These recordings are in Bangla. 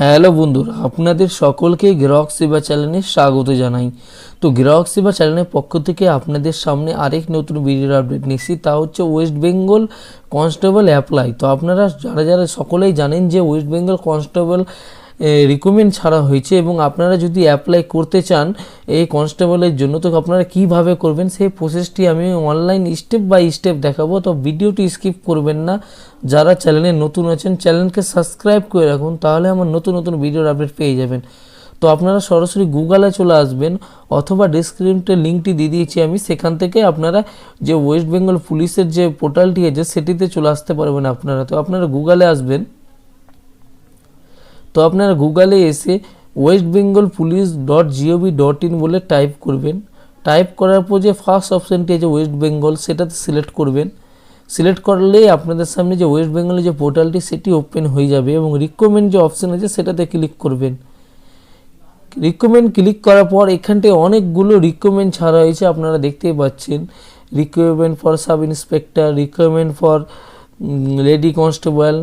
হ্যালো বন্ধুরা, আপনাদের সকলকে গ্রাহক সেবা চ্যানেলে স্বাগত জানাই। তো গ্রাহক সেবা চ্যানেলের পক্ষ থেকে আপনাদের সামনে আরেক নতুন ভিডিওর আপডেট নিচ্ছি, তা হচ্ছে ওয়েস্ট বেঙ্গল কনস্টেবল অ্যাপ্লাই তো আপনারা যারা যারা সকলেই জানেন যে ওয়েস্ট বেঙ্গল কনস্টেবল রিকমেন্ড ছাড়া হয়েছে এবং আপনারা যদি অ্যাপ্লাই করতে চান এই কনস্টেবলের জন্য, তো আপনারা কীভাবে করবেন? সেই প্রসেসটি আমি অনলাইন স্টেপ বাই স্টেপ দেখাবো, তো ভিডিওটি স্কিপ করবেন না। যারা চ্যানেলে নতুন আছেন চ্যানেলকে সাবস্ক্রাইব করে রাখুন, তাহলে আমার নতুন নতুন ভিডিওর আপডেট পেয়ে যাবেন। তো আপনারা সরাসরি গুগলে চলে আসবেন, অথবা ডিসক্রিপশনে লিঙ্কটি দিয়ে দিয়েছি আমি, সেখান থেকে আপনারা যে ওয়েস্ট বেঙ্গল পুলিশের যে পোর্টালটি আছে, সেটিতে চলে আসতে পারবেন আপনারা। তো আপনারা গুগলে আসবেন তো আপনারা গুগলে এসে West Bengal police dot gov dot in বলে টাইপ করবেন। টাইপ করার পর যে ফার্স্ট অপশানটি আছে ওয়েস্ট বেঙ্গল সেটাতে সিলেক্ট করবেন। সিলেক্ট করলেই আপনাদের সামনে যে ওয়েস্ট বেঙ্গলের যে পোর্টালটি সেটি ওপেন হয়ে যাবে এবং রিকমেন্ড যে অপশান আছে, সেটাতে ক্লিক করবেন। রিকমেন্ড ক্লিক করার পর এখানটায় অনেকগুলো রিকমেন্ড ছাড়া হয়েছে, আপনারা দেখতেই পাচ্ছেন। Requirement for sub inspector requirement for lady constable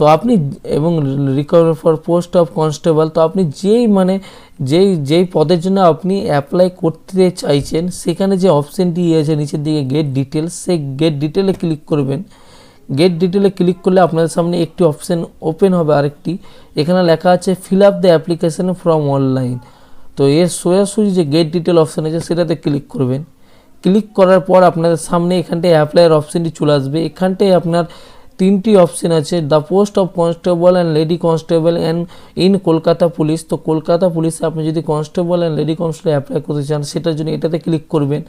তো আপনি এবং requirement for post of constable তো আপনি যেই মানে যেই যেই পদের জন্য আপনি অ্যাপ্লাই করতে চাইছেন, সেখানে যে অপশানটি আছে নিচের দিকে গেট ডিটেলস সেই গেট ডিটেলে ক্লিক করবেন। গেট ডিটেলে ক্লিক করলে আপনাদের সামনে একটি অপশান ওপেন হবে আরেকটি। এখানে লেখা আছে fill up the application from online তো এর সোজাসুজি যে গেট ডিটেল অপশান আছে, সেটাতে ক্লিক করবেন। ক্লিক করার পর আপনাদের সামনে এখানটায় অ্যাপ্লাইয়ের অপশানটি চলে আসবে। এখানটায় আপনার তিনটি অপশন আছে the post of constable and lady constable and in Kolkata police তো কলকাতা পুলিশে আপনি যদি constable and lady constable apply করতে চান, সেটার জন্য এটাতে ক্লিক করবেন।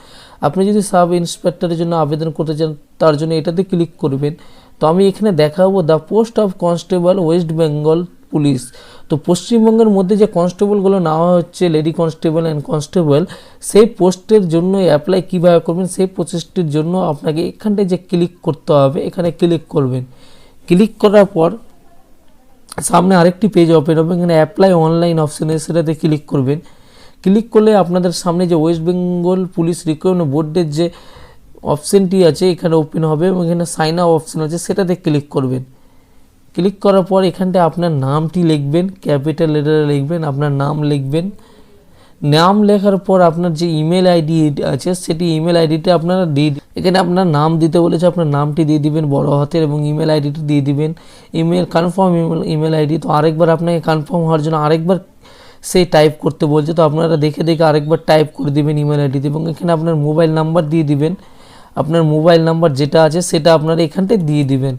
আপনি যদি সাব ইন্সপেক্টরের জন্য আবেদন করতে চান, তার জন্য এটাতে ক্লিক করবেন। তো আমি এখানে দেখাবো the post of constable West Bengal police. তো পশ্চিমবঙ্গের মধ্যে যে কনস্টেবলগুলো নেওয়া হচ্ছে লেডি কনস্টেবল অ্যান্ড কনস্টেবল সেই পোস্টের জন্য অ্যাপ্লাই কীভাবে করবেন, সেই প্রসেসটির জন্য আপনাকে এখানটায় যে ক্লিক করতে হবে, এখানে ক্লিক করবেন। ক্লিক করার পর সামনে আরেকটি পেজ ওপেন হবে, এখানে অ্যাপ্লাই অনলাইন অপশানে সেটাতে ক্লিক করবেন। ক্লিক করলে আপনাদের সামনে যে ওয়েস্ট বেঙ্গল পুলিশ রিক্রুটমেন্ট বোর্ডের যে অপশানটি আছে, এখানে ওপেন হবে এবং এখানে সাইন আপ অপশান আছে, সেটাতে ক্লিক করবেন। ক্লিক করার পর এখানটায় আপনার নামটি লিখবেন ক্যাপিটাল লেটারে লিখবেন, আপনার নাম লিখবেন। নাম লেখার পর আপনার যে ইমেল আইডি আছে, সেটি ইমেল আইডিটা আপনারা দিয়ে এখানে আপনার নাম দিতে বলেছে, আপনার নামটি দিয়ে দিবেন বড় হাতের এবং ইমেল আইডিটি দিয়ে দিবেন। Email confirm email email ID তো আরেকবার আপনাকে কনফার্ম হওয়ার জন্য আরেকবার সেই টাইপ করতে বলছে, তো আপনারা দেখে দেখে আরেকবার টাইপ করে দিবেন ইমেল আইডিতে এবং এখানে আপনার মোবাইল নাম্বার দিয়ে দিবেন। আপনার মোবাইল নাম্বার যেটা আছে, সেটা আপনারা এখানটায় দিয়ে দিবেন।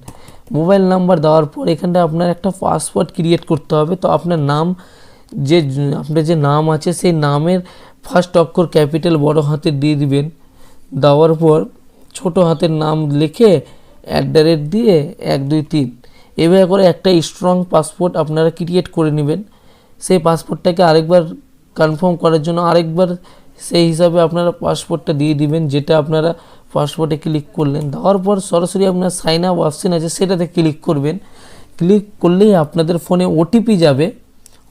মোবাইল নাম্বার দেওয়ার পর এখানটা আপনার একটা পাসওয়ার্ড ক্রিয়েট করতে হবে। তো আপনার নাম যে, আপনার যে নাম আছে, সেই নামের ফার্স্ট অক্ষর ক্যাপিটাল বড় হাতের দিয়ে দিবেন। দেওয়ার পর ছোট হাতের নাম লিখে অ্যাট দ্য রেট দিয়ে এক, দুই, তিন। এভাবে করে একটা স্ট্রং পাসপোর্ট আপনারা ক্রিয়েট করে নেবেন। সেই পাসপোর্টটাকে আরেকবার কনফার্ম করার জন্য আরেকবার সেই হিসাবে আপনারা পাসপোর্টটা দিয়ে দিবেন, যেটা আপনারা পাসপোর্টে ক্লিক করলেন। দেওয়ার পর সরাসরি আপনার সাইন আপ অপশন আছে, সেটাতে ক্লিক করবেন। ক্লিক করলেই আপনাদের ফোনে ওটিপি যাবে।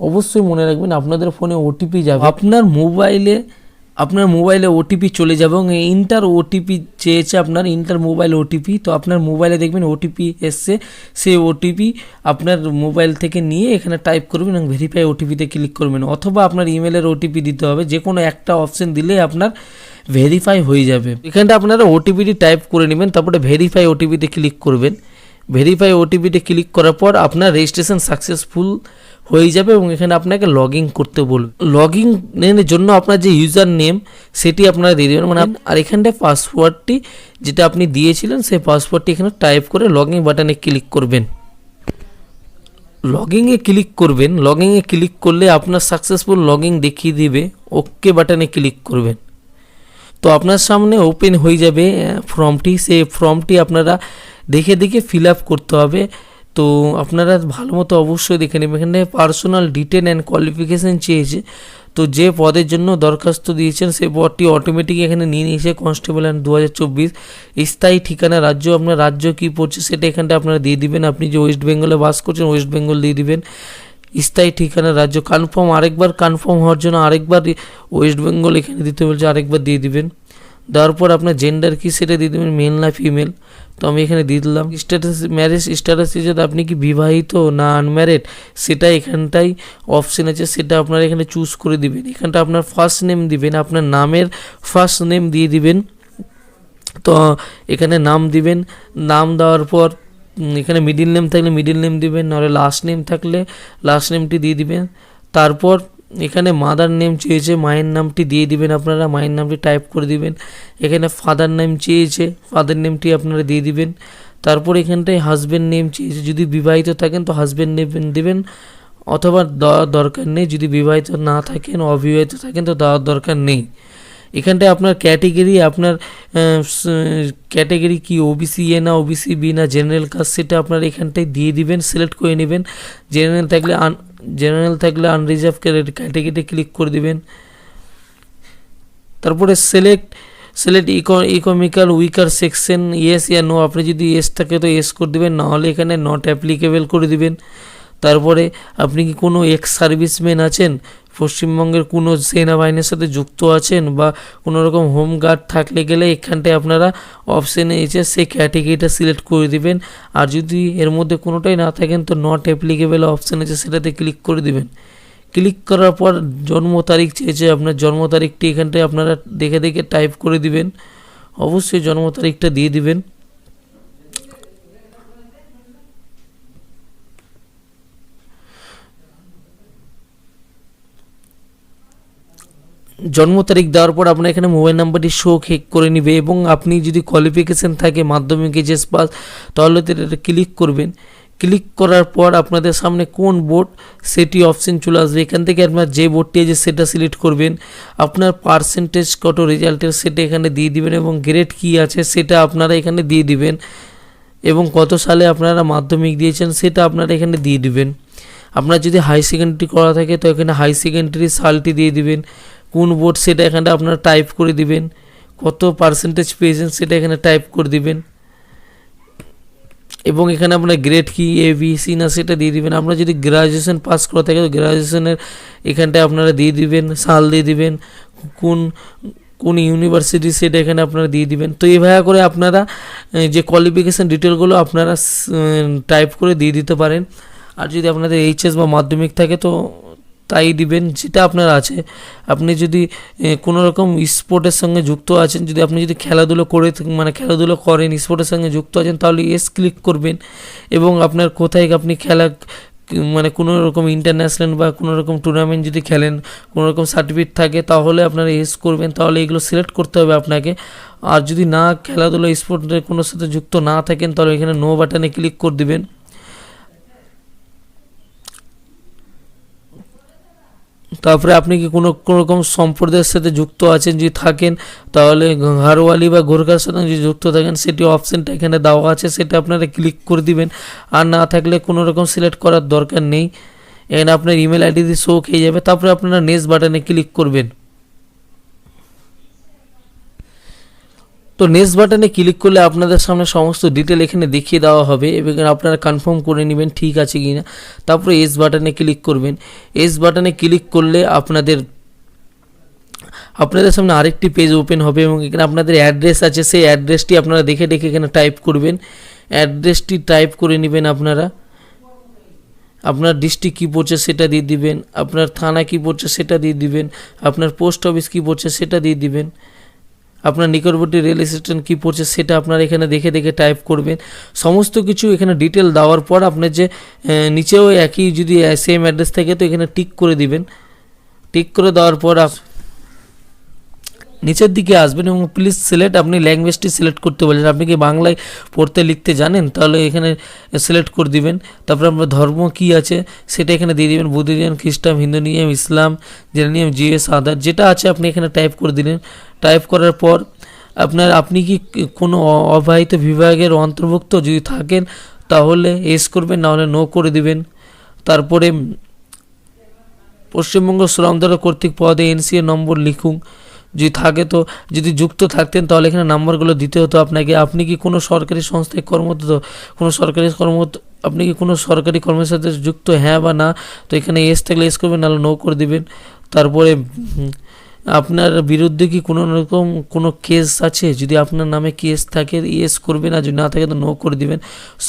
অবশ্যই মনে রাখবেন আপনাদের ফোনে ওটিপি যাবে। আপনার মোবাইলে আপনার মোবাইলে ওটিপি চলে যাবে এবং ইন্টার ওটিপি চেয়েছে আপনার ইন্টার মোবাইল ওটিপি তো আপনার মোবাইলে দেখবেন ওটিপি এসছে, সেই ওটিপি আপনার মোবাইল থেকে নিয়ে এখানে টাইপ করবেন এবং ভেরিফাই ওটিপিতে ক্লিক করবেন। অথবা আপনার ইমেলের ওটিপি দিতে হবে। যে কোনো একটা অপশন দিলে আপনার ভেরিফাই হয়ে যাবে। এখানটা আপনারা ওটিপিটি টাইপ করে নেবেন, তারপরে ভেরিফাই ওটিপিতে ক্লিক করবেন। ভেরিফাই ওটিপিতে ক্লিক করার পর আপনার রেজিস্ট্রেশন সাকসেসফুল হয়ে যাবে এবং এখানে আপনাকে লগ ইন করতে বলবে। লগ ইনের জন্য আপনার যে ইউজার নেম সেটি আপনারা দিয়ে দেবেন। মানে আর এখানটায় পাসওয়ার্ডটি যেটা আপনি দিয়েছিলেন, সেই পাসওয়ার্ডটি এখানে টাইপ করে লগ ইন বাটনে ক্লিক করবেন লগিংয়ে ক্লিক করবেন। লগিংয়ে ক্লিক করলে আপনার সাকসেসফুল লগিং দেখিয়ে দিবে। ওকে বাটনে ক্লিক করবেন। তো আপনার সামনে ওপেন হয়ে যাবে ফর্মটি সে ফর্মটি আপনারা দেখে দেখে ফিল আপ করতে হবে। তো আপনারা ভালো মতো অবশ্যই দেখে নেবেন। এখানে পার্সোনাল ডিটেল অ্যান্ড কোয়ালিফিকেশান চেয়েছে। তো যে পদের জন্য দরখাস্ত দিয়েছেন সেই পদটি অটোমেটিক এখানে নিয়ে নিয়েছে কনস্টেবল অ্যান্ড দু হাজার চব্বিশ। স্থায়ী ঠিকানা, রাজ্য, আপনার রাজ্য কী পড়ছে, সেটা এখানটা আপনারা দিয়ে দিবেন। আপনি যে ওয়েস্ট বেঙ্গলে বাস করছেন ওয়েস্ট বেঙ্গল দিয়ে দিবেন। স্থায়ী ঠিকানা রাজ্য কনফার্ম আরেকবার কনফার্ম হওয়ার জন্য আরেকবার ওয়েস্ট বেঙ্গল এখানে দিতে বলছে, আরেকবার দিয়ে দিবেন। দেওয়ার পর আপনার জেন্ডার কি সেটা দিয়ে দেবেন মেল না ফিমেল তো আমি এখানে দিয়ে দিলাম। স্ট্যাটাস ম্যারেজ স্ট্যাটাস যদি আপনি কি বিবাহিত না আনম্যারেড সেটা এখানটাই অপশন আছে, সেটা আপনারা এখানে চুজ করে দিবেন। এখানটা আপনার ফার্স্ট নেম দিবেন, আপনার নামের ফার্স্ট নেম দিয়ে দিবেন। তো এখানে নাম দিবেন। নাম দেওয়ার পর এখানে মিডিল নেম থাকলে মিডিল নেম দিবেন নাহলে লাস্ট নেম থাকলে লাস্ট নেমটি দিয়ে দিবেন। তারপর এখানে মাদার নেম চেয়েছে, মায়ের নামটি দিয়ে দিবেন আপনারা, মায়ের নামটি টাইপ করে দিবেন। এখানে ফাদার নেম চেয়েছে ফাদার নেমটি আপনারা দিয়ে দিবেন। তারপর এখানটায় হাজব্যান্ড নেম চেয়েছে, যদি বিবাহিত থাকেন তো হাজব্যান্ড নেম দিবেন। অথবা দেওয়ার দরকার নেই, যদি বিবাহিত না থাকেন, অবিবাহিত থাকেন তো দেওয়ার দরকার নেই। এখানটায় আপনার ক্যাটেগরি আপনার ক্যাটেগরি কি ওবিসি এ না ওবিসি বি না জেনারেল কাস্ট সেটা আপনার এখানটায় দিয়ে দিবেন সিলেক্ট করে নেবেন। জেনারেল থাকলে আন জেনারেল থাকলে আনরিজার্ভ ক্যাটেগরিতে ক্লিক করে দিবেন। তারপরে select select eco economical weaker section yes ya no আপনি যদি ইয়েস থাকে তো এস করে দিবেন, নাহলে এখানে নট অ্যাপ্লিকেবল করে দিবেন। তারপরে আপনি কি কোনো এক্স সার্ভিসম্যান আছেন? পশ্চিমবঙ্গের কোনো সেনাবাহিনীর সাথে যুক্ত আছেন বা কোনো রকম হোম গার্ড থাকলে গেলে এখানটায় আপনারা অপশানে এসে সেই ক্যাটেগরিটা সিলেক্ট করে দিবেন। আর যদি এর মধ্যে কোনোটাই না থাকেন, তো নট অ্যাপ্লিকেবল অপশান আছে, সেটাতে ক্লিক করে দিবেন। ক্লিক করার পর জন্ম তারিখ চেয়েছে, আপনার জন্ম তারিখটি এখানটায় আপনারা দেখে দেখে টাইপ করে দিবেন। অবশ্যই জন্ম তারিখটা দিয়ে দিবেন। জন্ম তারিখ দেওয়ার পর আপনার এখানে মোবাইল নাম্বারটি শো হেক করে নেবে এবং আপনি যদি কোয়ালিফিকেশান থাকে মাধ্যমিক এইচএস পাস তাহলে এটা ক্লিক করবেন। ক্লিক করার পর আপনাদের সামনে কোন বোর্ড সেটি অপশন চলে আসবে। এখান থেকে আপনার যে বোর্ডটি আছে সেটা সিলেক্ট করবেন। আপনার পার্সেন্টেজ কত রেজাল্টের সেটা এখানে দিয়ে দিবেন এবং গ্রেড কী আছে সেটা আপনারা এখানে দিয়ে দিবেন। এবং কত সালে আপনারা মাধ্যমিক দিয়েছেন সেটা আপনারা এখানে দিয়ে দিবেন। আপনার যদি হাই সেকেন্ডারি করা থাকে তো এখানে হাই সেকেন্ডারি সালটি দিয়ে দিবেন। কোন বোর্ড সেটা এখানে আপনারা টাইপ করে দিবেন, কত পার্সেন্টেজ পেয়েছেন সেটা এখানে টাইপ করে দিবেন। এবং এখানে আপনার গ্রেড কি এ বি সি না সেটা দিয়ে দিবেন। আপনারা যদি গ্রাজুয়েশন পাস করা থাকে, তো গ্রাজুয়েশনের এখানটায় আপনারা দিয়ে দিবেন, সাল দিয়ে দিবেন, কোন কোন ইউনিভার্সিটি সেটা এখানে আপনারা দিয়ে দিবেন। তো এইভাবে করে আপনারা যে কোয়ালিফিকেশান ডিটেলগুলো আপনারা টাইপ করে দিয়ে দিতে পারেন। আর যদি আপনাদের এইচএস বা মাধ্যমিক থাকে, তো তাই দিবেন, যেটা আপনার আছে। আপনি যদি কোনো রকম স্পোর্টের সঙ্গে যুক্ত আছেন, যদি আপনি যদি খেলাধুলো করে মানে খেলাধুলো করেন স্পোর্টের সঙ্গে যুক্ত আছেন, তাহলে এস ক্লিক করবেন। এবং আপনার কোথায় আপনি খেলা মানে কোনো রকম ইন্টারন্যাশনাল বা কোনো রকম টুর্নামেন্ট যদি খেলেন কোনো রকম সার্টিফিকেট থাকে, তাহলে আপনারা এস করবেন। তাহলে এগুলো সিলেক্ট করতে হবে আপনাকে। আর যদি না খেলাধুলো স্পোর্টের কোনো সাথে যুক্ত না থাকেন, তাহলে এখানে নো বাটনে ক্লিক করে দিবেন। তারপরে আপনি কি কোনো কোনো রকম সম্প্রদায়ের সাথে যুক্ত আছেন, যদি থাকেন, তাহলে ঘাড়ওয়ালি বা গোরখার সাথে যদি যুক্ত থাকেন, সেটি অপশানটা এখানে দেওয়া আছে, সেটা আপনারা ক্লিক করে দিবেন। আর না থাকলে কোনো রকম সিলেক্ট করার দরকার নেই। এখানে আপনার ইমেল আইডি দিয়ে শো খেয়ে যাবে। তারপরে আপনারা নেক্সট বাটনে ক্লিক করবেন। তো নেক্সট বাটনে ক্লিক করলে আপনাদের সামনে সমস্ত ডিটেল এখানে দেখিয়ে দেওয়া হবে এবং আপনারা কনফার্ম করে নেবেন ঠিক আছে কি না তারপরে এস বাটনে ক্লিক করবেন। এস বাটনে ক্লিক করলে আপনাদের আপনাদের সামনে আরেকটি পেজ ওপেন হবে এবং এখানে আপনাদের অ্যাড্রেস আছে। সেই অ্যাড্রেসটি আপনারা দেখে দেখে এখানে টাইপ করবেন। অ্যাড্রেসটি টাইপ করে নেবেন আপনারা। আপনার ডিস্ট্রিক্ট কী পড়ছে সেটা দিয়ে দিবেন। আপনার থানা কী পড়ছে সেটা দিয়ে দিবেন। আপনার পোস্ট অফিস কী পড়ছে সেটা দিয়ে দিবেন। আপনার নিকটবর্তী রেল স্টেশন কী পড়ছে সেটা আপনার এখানে দেখে দেখে টাইপ করবেন। সমস্ত কিছু এখানে ডিটেল দেওয়ার পর আপনার যে নিচেও একই যদি সেম অ্যাড্রেস থাকে তো এখানে টিক করে দিবেন। টিক করে দেওয়ার পর নিচের দিকে আসবেন এবং প্লিজ সিলেক্ট আপনি ল্যাঙ্গুয়েজটি সিলেক্ট করতে বলেন আপনি কি বাংলায় পড়তে লিখতে জানেন? তাহলে এখানে সিলেক্ট করে দিবেন। তারপরে আপনার ধর্ম কি আছে সেটা এখানে দিয়ে দিবেন। বুদ্ধিজম খ্রিস্টান, হিন্দু, নিয়ম, ইসলাম জেনানিয়াম জিএস আধার যেটা আছে আপনি এখানে টাইপ করে দিলেন। টাইপ করার পর আপনার, আপনি কি কোনো অ- অবিবাহিত বিভাগের অন্তর্ভুক্ত? যদি থাকেন, তাহলে এস করবেন, নাহলে নো করে দিবেন। তারপরে পশ্চিমবঙ্গ শ্রমদাতা কর্তৃক পদে এনসিএ নম্বর লিখুন। যদি থাকে তো, যদি যুক্ত থাকতেন তাহলে এখানে নাম্বারগুলো দিতে হতো আপনাকে। আপনি কি কোনো সরকারি সংস্থায় কর্মরত? কোনো সরকারি কর্ম আপনি কি কোনো সরকারি কর্মের সাথে যুক্ত? হ্যাঁ বা না? তো এখানে এস থাকলে এস করবেন, নাহলে নো করে দিবেন। তারপরে আপনার বিরুদ্ধে কি কোনো রকম কোনো কেস আছে? যদি আপনার নামে কেস থাকে ইয়েস করবেন, আর যদি না থাকে, তো নো করে দিবেন।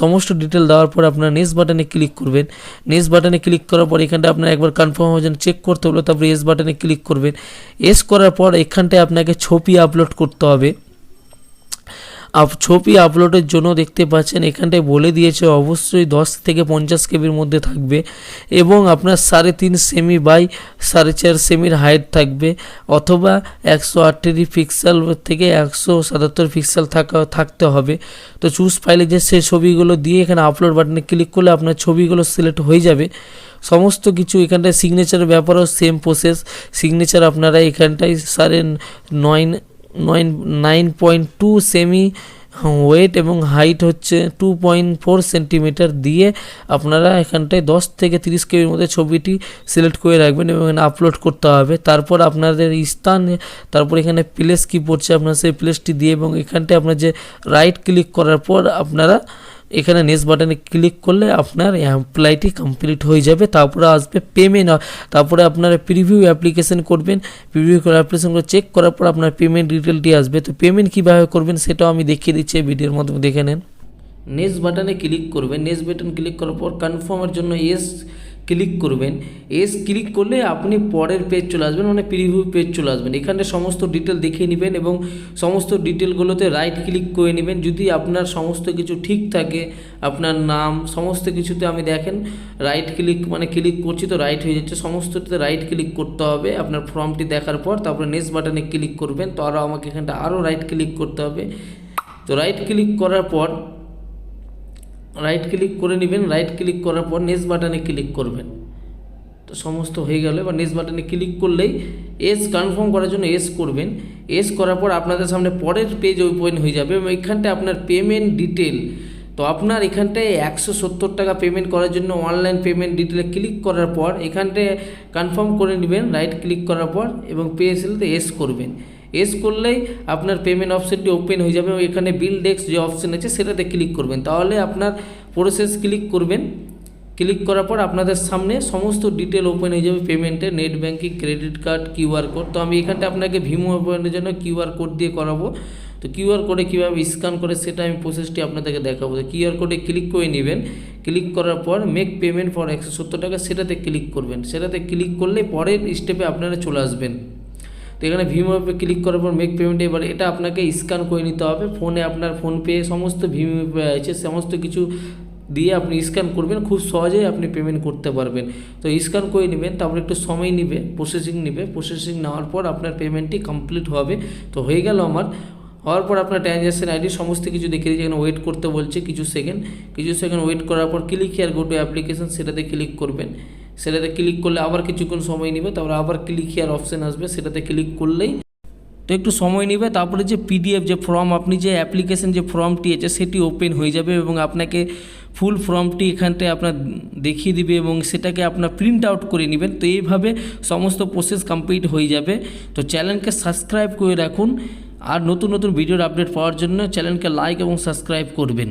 সমস্ত ডিটেল দেওয়ার পর আপনার নেক্সট বাটনে ক্লিক করবেন। নেক্সট বাটনে ক্লিক করার পর এখানটা আপনার একবার কনফার্ম হয়ে যান চেক করতে হলো, তারপরে এস বাটনে ক্লিক করবেন। এস করার পর এখানটায় আপনাকে ছবি আপলোড করতে হবে। আপ ছবি আপলোডের জন্য দেখতে পাচ্ছেন, এখানটায় বলে দিয়েছে অবশ্যই দশ থেকে পঞ্চাশ কেবির মধ্যে থাকবে এবং আপনার সাড়ে তিন সেমি বাই সাড়ে চার সেমির হাইট থাকবে অথবা একশো আটত্রিশ পিক্সেল থেকে একশো সাতাত্তর পিক্সেল থাকা, থাকতে হবে। তো চুজ ফাইলে যে সেই ছবিগুলো দিয়ে এখানে আপলোড বাটনে ক্লিক করলে আপনার ছবিগুলো সিলেক্ট হয়ে যাবে। সমস্ত কিছু এখানটায় সিগনেচারের ব্যাপারেও সেম প্রসেস সিগনেচার আপনারা এখানটায় সাড়ে নয় নয় nine point two semi weight এবং হাইট হচ্ছে টু পয়েন্ট ফোর সেন্টিমিটার দিয়ে আপনারা এখানটায় দশ থেকে তিরিশ কেবির মধ্যে ছবিটি সিলেক্ট করে রাখবেন এবং এখানে আপলোড করতে হবে। তারপর আপনাদের স্থান, তারপর এখানে প্লেস কি পড়ছে, আপনার সেই প্লেসটি দিয়ে এবং এখানটায় আপনার যে রাইট ক্লিক করার পর আপনারা এখানে নেক্সট বাটনে ক্লিক করলে আপনার অ্যাপ্লাইটি কমপ্লিট হয়ে যাবে। তারপরে আসবে পেমেন্ট তারপরে আপনারা প্রিভিউ অ্যাপ্লিকেশন করবেন। প্রিভিউ করে অ্যাপ্লিকেশন করে চেক করার পর আপনার পেমেন্ট ডিটেলটি আসবে। তো পেমেন্ট কীভাবে করবেন সেটাও আমি দেখিয়ে দিচ্ছি ভিডিওর মাধ্যমে। দেখে নেন। নেক্সট বাটনে ক্লিক করবেন। নেক্সট বাটন ক্লিক করার পর কনফার্মের জন্য এস ক্লিক করবেন। এস ক্লিক করলে আপনি পরের পেজ চলে আসবেন মানে প্রিভিউ পেজ চলে আসবেন। এখানে সমস্ত ডিটেল দেখে নেবেন এবং সমস্ত ডিটেলগুলোতে রাইট ক্লিক করে নেবেন। যদি আপনার সমস্ত কিছু ঠিক থাকে, আপনার নাম, সমস্ত কিছুতে আমি দেখেন রাইট ক্লিক মানে ক্লিক করছি তো রাইট হয়ে যাচ্ছে। সমস্ততে রাইট ক্লিক করতে হবে। আপনার ফর্মটি দেখার পর তারপরে নেক্সট বাটনে ক্লিক করবেন। তো আরও আমাকে এখানটা আরও রাইট ক্লিক করতে হবে। তো রাইট ক্লিক করার পর রাইট ক্লিক করে নেবেন রাইট ক্লিক করার পর নেক্সট বাটনে ক্লিক করবেন। তো সমস্ত হয়ে গেল, এবার নেক্সট বাটনে ক্লিক করলেই এস কনফার্ম করার জন্য এস করবেন। এস করার পর আপনাদের সামনে পরের পেজ ওপেন হয়ে যাবে এবং এখানটায় আপনার পেমেন্ট ডিটেল তো আপনার এখানটায় একশো সত্তর টাকা পেমেন্ট করার জন্য অনলাইন পেমেন্ট ডিটেলে ক্লিক করার পর এখানটায় কনফার্ম করে নেবেন রাইট ক্লিক করার পর এবং পে এস করবেন। এস করলেই আপনার পেমেন্ট অপশানটি ওপেন হয়ে যাবে এবং এখানে বিল ডেস্ক যে অপশান আছে, সেটাতে ক্লিক করবেন। তাহলে আপনার প্রসেস ক্লিক করবেন। ক্লিক করার পর আপনাদের সামনে সমস্ত ডিটেল ওপেন হয়ে যাবে পেমেন্টে net banking credit card QR code তো আমি এখানটা আপনাকে ভিমো ওপেনের জন্য কিউআর কোড দিয়ে করাবো। তো কিউআর কোডে কীভাবে স্ক্যান করে সেটা আমি প্রসেসটি আপনাদেরকে দেখাবো। তো কিউআর কোডে ক্লিক করে নেবেন। ক্লিক করার পর মেক পেমেন্ট ফর একশো সত্তর টাকা সেটাতে ক্লিক করবেন। সেটাতে ক্লিক করলে পরের স্টেপে আপনারা চলে আসবেন। তো এখানে ভিম অ্যাপে ক্লিক করার পর মেক পেমেন্ট এবার এটা আপনাকে স্ক্যান করে নিতে হবে। ফোনে আপনার ফোনপে সমস্ত ভিম অ্যাপে আছে, সমস্ত কিছু দিয়ে আপনি স্ক্যান করবেন, খুব সহজেই আপনি পেমেন্ট করতে পারবেন। তো স্ক্যান করে নেবেন, তারপর একটু সময় নেবে প্রসেসিং নেবে প্রসেসিং নেওয়ার পর আপনার পেমেন্টটি কমপ্লিট হবে। তো হয়ে গেল আমার। হওয়ার পর আপনার ট্রানজ্যাকশন আইডি সমস্ত কিছু দেখে দিয়েছে। এখানে ওয়েট করতে বলছে কিছু সেকেন্ড কিছু সেকেন্ড ওয়েট করার পর click here go to application সেটাতে ক্লিক করবেন। সেটাতে ক্লিক করলে আবার কিছুক্ষণ সময় নেবে, তারপর আবার ক্লিক হিয়ার অপশান আসবে, সেটাতে ক্লিক করলেই তো একটু সময় নেবে, তারপরে যে পিডিএফ যে ফর্ম আপনি যে অ্যাপ্লিকেশন যে ফর্মটি আছে সেটি ওপেন হয়ে যাবে এবং আপনাকে ফুল ফর্মটি এখানটায় আপনার দেখিয়ে দিবে এবং সেটাকে আপনার প্রিন্ট আউট করে নেবেন। তো এইভাবে সমস্ত প্রসেস কমপ্লিট হয়ে যাবে। তো চ্যানেলকে সাবস্ক্রাইব করে রাখুন। আর নতুন নতুন ভিডিওর আপডেট পাওয়ার জন্য চ্যানেলকে লাইক এবং সাবস্ক্রাইব করবেন।